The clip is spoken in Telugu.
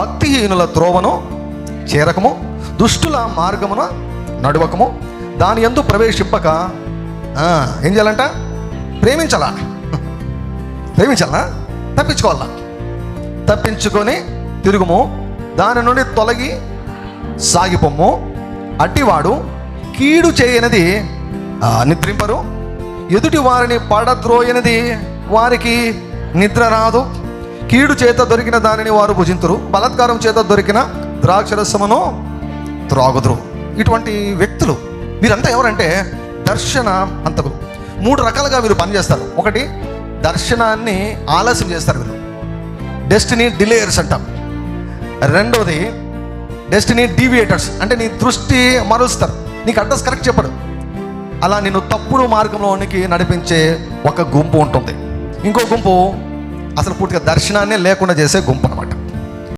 భక్తిహీనుల త్రోవను చేరకము దుష్టుల మార్గమున నడువకము దాని ఎందు ప్రవేశింపక ఏం చేయాలంట? ప్రేమించాలా? ప్రేమించాలా తప్పించుకోవాలా? తప్పించుకొని తిరుగుము దాని నుండి తొలగి సాగిపోము. అట్టివాడు కీడు చేయనిది నిద్రింపరు. ఎదుటి వారిని పడద్రోయనిది వారికి నిద్ర రాదు. కీడు చేత దొరికిన దానిని వారు భుజింతురు. బలాత్కారం చేత దొరికిన ద్రాక్షరసమును త్రాగుదురు. ఇటువంటి వ్యక్తులు వీరంతా ఎవరంటే దర్శన అంతకులు మూడు రకాలుగా వీరు పనిచేస్తారు. ఒకటి దర్శనాన్ని ఆలస్యం చేస్తారు వీరు డెస్టినీ డిలేయర్స్ అంటాం. రెండవది డెస్టినీ డీవియేటర్స్. అంటే నీ దృష్టి మరుస్తారు నీకు అడ్రస్ కరెక్ట్ చెప్పడు. అలా నిన్ను తప్పుడు మార్గంలోనికి నడిపించే ఒక గుంపు ఉంటుంది. ఇంకో గుంపు అసలు పూర్తిగా దర్శనాన్నే లేకుండా చేసే గుంపు.